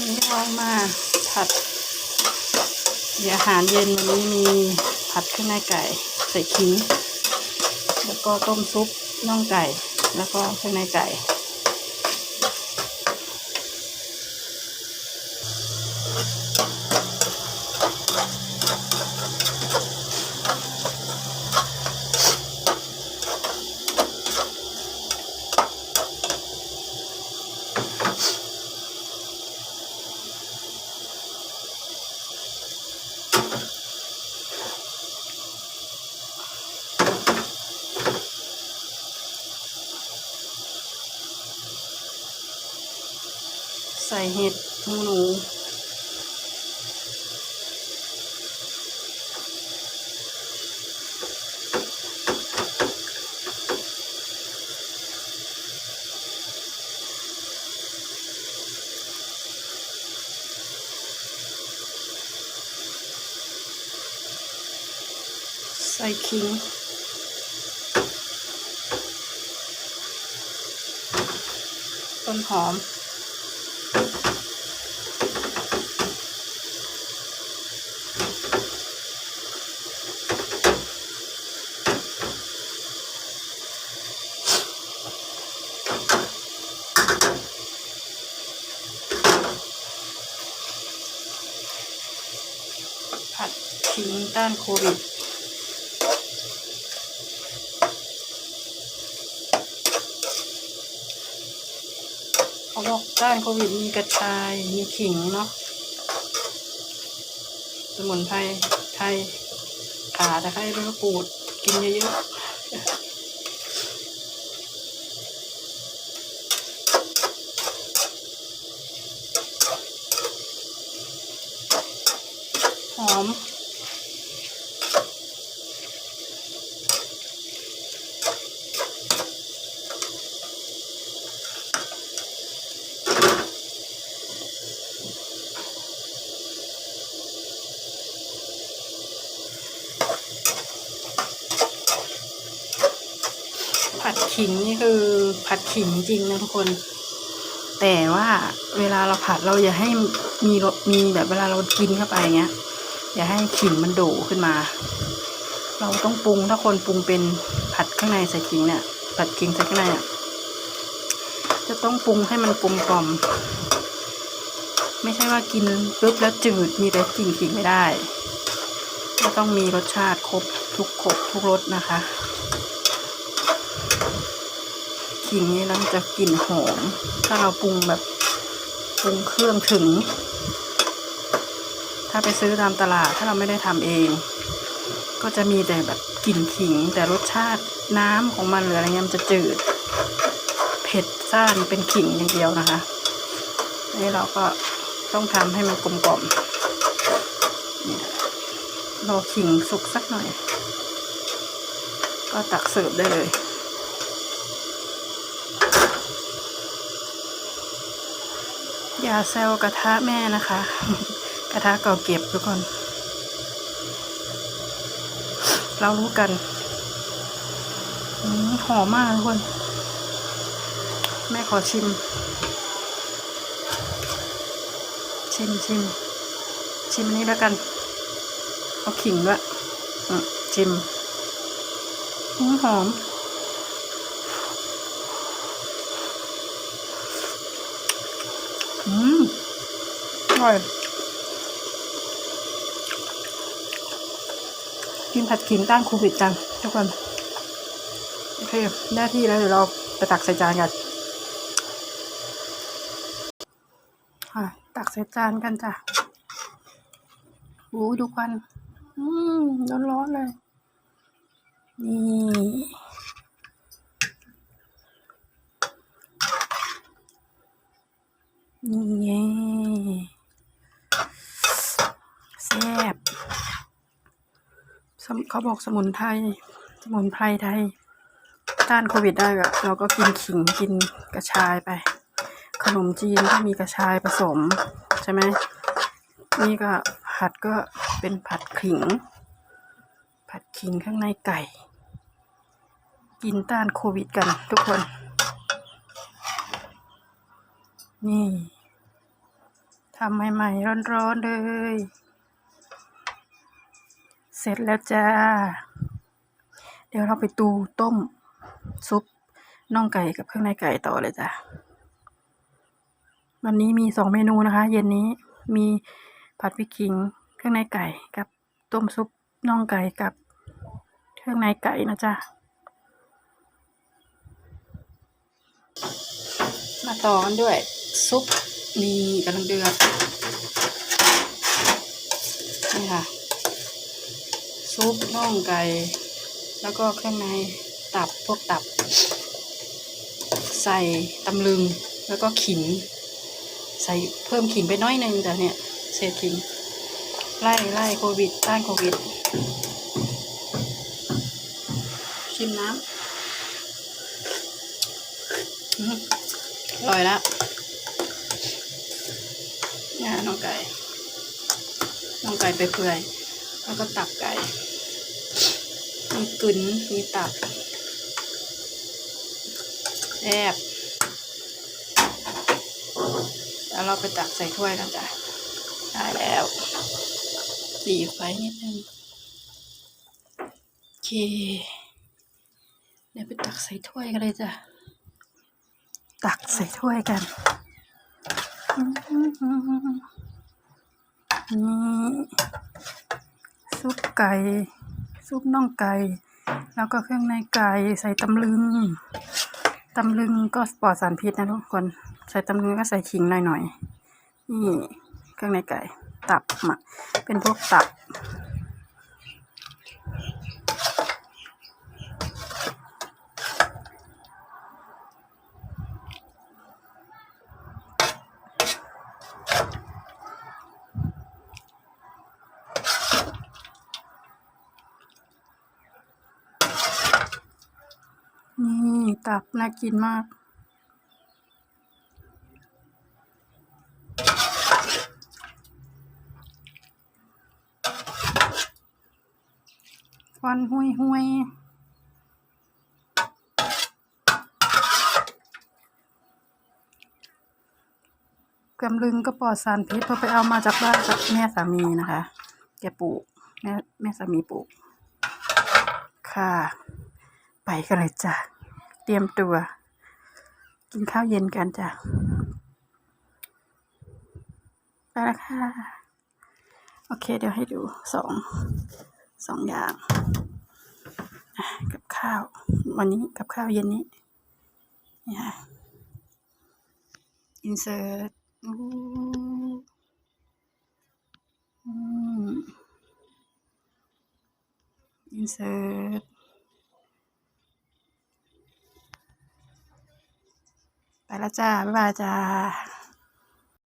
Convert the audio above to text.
นี่เรามาผัดเดี๋ยวอาหารเย็นวันนี้มีผัดข้างในไก่ใส่ขิง แล้วก็ต้มซุปน่องไก่ แล้วก็ข้างในไก่ ใส่เห็ดหูหนูใส่ขิงต้นหอม ผัดขิงต้านโควิดเขาบอกต้านโควิดมีกระชาย มีขิงเนาะ สมุนไพรไทยขาตะไคร้ใบมะกรูด กินเยอะๆหอม ขิงนี่คือผัดขิงจริงนะทุกคน แต่ว่าเวลาเราผัดเราอย่าให้มีรสมีแบบเวลาเรากินเข้าไปเงี้ย อย่าให้ขิงมันโดขึ้นมา เราต้องปรุงถ้าคนปรุงเป็นผัดข้างในใส่ขิงเนี่ยผัดขิงใส่ข้างในอะจะต้องปรุงให้มันกลมกล่อม ไม่ใช่ว่ากินปุ๊บแล้วจืดมีแต่กลิ่นขิงไม่ได้ก็ต้องมีรสชาติครบทุกครบทุกรสนะคะ ขิงนี่แล้วมันจะกลิ่นหอม ถ้าเราปรุงแบบปรุงเครื่องถึง ถ้าไปซื้อตามตลาดถ้าเราไม่ได้ทำเอง ก็จะมีแต่แบบกลิ่นขิง แต่รสชาติน้ำของมันหรืออะไรเงี้ยมันจะจืด เผ็ดซ่านเป็นขิงอย่างเดียวนะคะนี่เราก็ต้องทำให้มันกลมกล่อมนี่รอขิงสุกสักหน่อย ก็ตักเสิร์ฟได้เลย อย่าแซวกระทะแม่นะคะ กระทะเก่าเก็บทุกคน เรารู้กันหอมมากทุกคน แม่ขอชิม ชิมชิมชิมอันนี้แล้วกัน เอาขิงด้วยชิมอืมหอม อืมอร่อยกินผัดขิงต้านโควิดจังทุกคนโอเคหน้าที่แล้วเดี๋ยวเราไปตักใส่จานกันตักใส่จานกันจ้ะโอ้ดูควันอืมร้อนๆเลย นี่ไงแซ่บสม เขาบอกสมุนไพรสมุนไพรไทยต้านโควิดได้อะเราก็กินขิงกินกระชายไป ขนมจีนก็มีกระชายผสม ใช่ไหมนี่ก็ผัดก็เป็นผัดขิง ผัดขิงข้างในไก่ กินต้านโควิดกันทุกคน นี่ทำใหม่ๆร้อนๆเลย เสร็จแล้วจ้า เดี๋ยวเราไปตูต้มซุปน่องไก่กับเครื่องในไก่ต่อเลยจ้ะ วันนี้มีสองเมนูนะคะ เย็นนี้มีผัดพริกขิงเครื่องในไก่กับต้มซุปน่องไก่กับเครื่องในไก่นะจ๊ะ มาต่อกันด้วย ซุปนี่กำลังเดือดนี่ค่ะ ซุปน่องไก่ แล้วก็เครื่องในตับพวกตับ ใส่ตำลึงแล้วก็ขิง ใส่เพิ่มขิงไปน้อยหนึงจ้ะเนี่ยเศษขิง ไล่ไล่โควิดต้านโควิด ชิมน้ำอร่อยแล้วน่าน้องไก่ น้องไก่ไปเปื่อย แล้วก็ตับไก่ มีกึ๋นมีตับแซ่บแล้วเราไปตักใส่ถ้วยกันจ้ะ ได้แล้วดีไฟนิดนึงโอเค เดี๋ยวไปตักใส่ถ้วยกันเลยจ้ะ ตักใส่ถ้วยกันนี่ ซุปไก่ ซุปน่องไก่ แล้วก็เครื่องในไก่ใส่ตำลึงตำลึงก็ปลอดสารพิษนะทุกคน ใส่ตำลึงก็ใส่ขิงหน่อยหน่อยๆนี่เครื่องในไก่ ตับมาเป็นพวกตับ นี่ ตับน่ากินมาก ควันหุยหุยกำลึงก็ปลอดสารพิษเพราะไปเอามาจากบ้านจากแม่สามีนะคะ แกปลูกแม่แม่สามีปลูกค่ะ ไปกันเลยจ้ะ เตรียมตัว กินข้าวเย็นกันจ้ะไปแล้วค่ะ โอเค เดี๋ยวให้ดูสองสองอย่างกับข้าว วันนี้กับข้าวเย็นนี้นี่ค่ะอินเสิร์ตอู้อืมอินเสิร์ตไป แล้วจ้า บ๊ายบายจ้า